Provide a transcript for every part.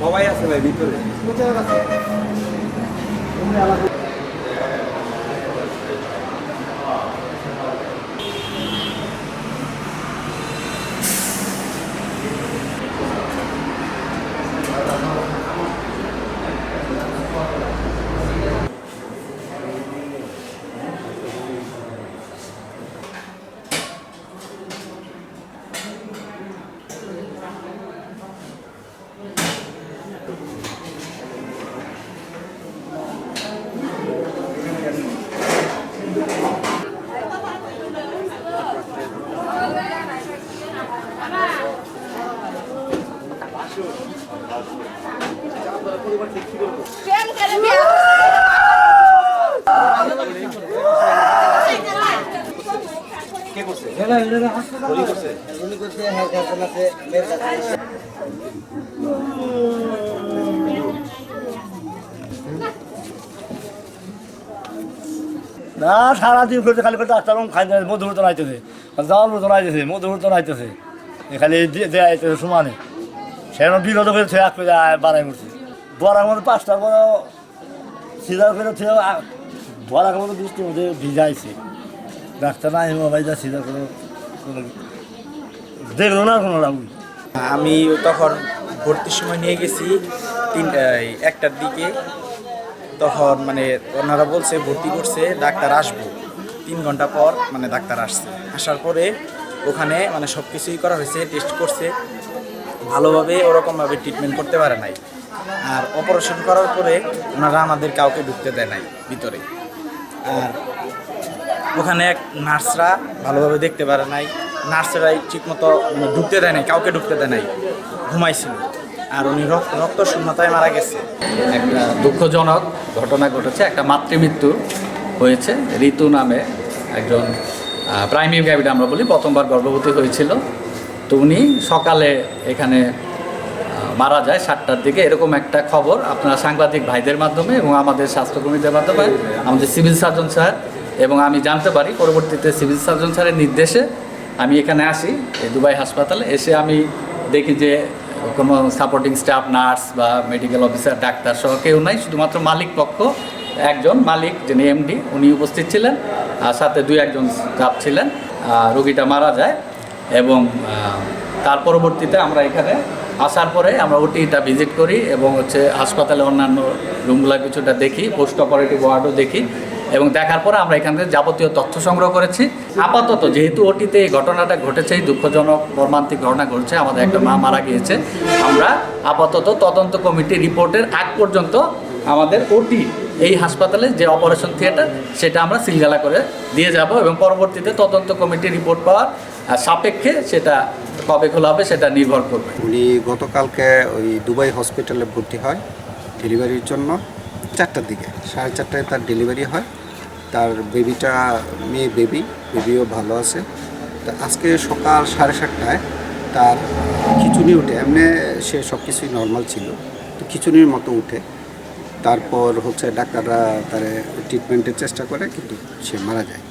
সবাই আছে ভাই ভিতরে। কে করছে গুলি করছে না, সারাদিন করতে খালি করতে ডাক্তার খাই মধুর তো নাইতেছে। জাল মতো নাইতেছে, মধুর তো নাইতেছে। খালি দেয়া সমানে সেরকম বিরোধ করে থে এক করে বাড়াই করছে বড়ার মধ্যে পাঁচটার বড় সিজার করে থে বড়ার মধ্যে মধ্যে ভিজাইছে। ডাক্তার নাই মোবাইল যা সিজার করে কোনো দেখল না কোনো লাভ আমি তখন ভর্তির সময় নিয়ে গেছি, তিন একটার দিকে। তখন মানে ওনারা বলছে, ভর্তি করছে, ডাক্তার আসব। তিন ঘণ্টা পর মানে ডাক্তার আসছে। আসার পরে ওখানে মানে সব কিছুই করা হয়েছে টেস্ট করছে। ভালোভাবে ওরকমভাবে ট্রিটমেন্ট করতে পারে নাই। আর অপারেশন করার পরে ওনারা আমাদের কাউকে ঢুকতে দেয় নাই ভিতরে। আর ওখানে এক নার্সরা ভালোভাবে দেখতে পারে নাই। নার্সরাই ঠিকমতো মানে ঢুকতে দেয় নাই, কাউকে ঢুকতে দেয় নাই, ঘুমাইছিল। আর উনি রক্ত রক্ত শূন্যতায় মারা গেছে। একটা দুঃখজনক ঘটনা ঘটেছে, একটা মাতৃমৃত্যু হয়েছে। ঋতু নামে একজন প্রাইমারি গাইড আমরা বলি, প্রথমবার গর্ভবতী হয়েছিল। তো উনি সকালে এখানে মারা যায় সাতটার দিকে, এরকম একটা খবর আপনারা সাংবাদিক ভাইদের মাধ্যমে এবং আমাদের স্বাস্থ্যকর্মীদের মাধ্যমে, আমাদের সিভিল সার্জন স্যার এবং আমি জানতে পারি পরবর্তীতে সিভিল সার্জন স্যারের নির্দেশে আমি এখানে আসি দুবাই হাসপাতালে। এসে আমি দেখি যে কোনো সাপোর্টিং স্টাফ নার্স বা মেডিকেল অফিসার ডাক্তার সহ কেউ নাই, শুধুমাত্র মালিক পক্ষ, একজন মালিক যিনি এমডি উনি উপস্থিত ছিলেন, আর সাথে দুই একজন স্টাফ ছিলেন রোগীটা মারা যায়। এবং তার পরবর্তীতে আমরা এখানে আসার পরে আমরা ওটিটা ভিজিট করি এবং হচ্ছে হাসপাতালে অন্যান্য রুমগুলো কিছুটা দেখি, পোস্ট অপারেটিভ ওয়ার্ডও দেখি এবং দেখার পরে আমরা এখান থেকে যাবতীয় তথ্য সংগ্রহ করেছি। আপাতত যেহেতু ওটিতে এই ঘটনাটা ঘটেছে, এই দুঃখজনক, মর্মান্তিক ঘটনা ঘটছে, আমাদের একটা মা মারা গিয়েছে, আমরা আপাতত তদন্ত কমিটি রিপোর্টের আগ পর্যন্ত আমাদের ওটি, এই হাসপাতালে যে অপারেশন থিয়েটার, সেটা আমরা সিলগালা করে দিয়ে যাব এবং পরবর্তীতে তদন্ত কমিটি রিপোর্ট পাওয়ার সাপেক্ষে সেটা কবে খোলা হবে সেটা নির্ভর করবে। উনি গতকালকে ওই দুবাই হসপিটালে ভর্তি হয় ডেলিভারির জন্য চারটার দিকে, সাড়ে চারটায় তার ডেলিভারি হয়। তার বেবিটা, মেয়ে বেবি, বেবিও ভালো আছে। তা আজকে সকাল সাড়ে সাতটায় তার খিচুনি উঠে, এমনি সে সব কিছুই নর্মাল ছিল, তো খিচুনির মতো উঠে। তারপর হচ্ছে ডাক্তাররা তার ট্রিটমেন্টের চেষ্টা করে, কিন্তু সে মারা যায়।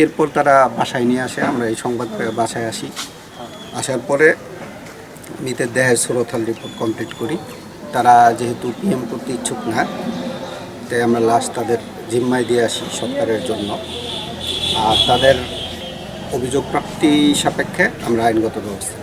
এরপর তারা বাসায় নিয়ে আসে, আমরা এই সংবাদ বাসায় আসি। আসার পরে মৃতের দেহের সুরথাল রিপোর্ট কমপ্লিট করি। তারা যেহেতু পিএম করতে ইচ্ছুক না, তাই আমরা লাস্ট তাদের জিম্মায় দিয়ে আসি সরকারের জন্য। আর তাদের অভিযোগ প্রাপ্তি সাপেক্ষে আমরা আইনগত ব্যবস্থা।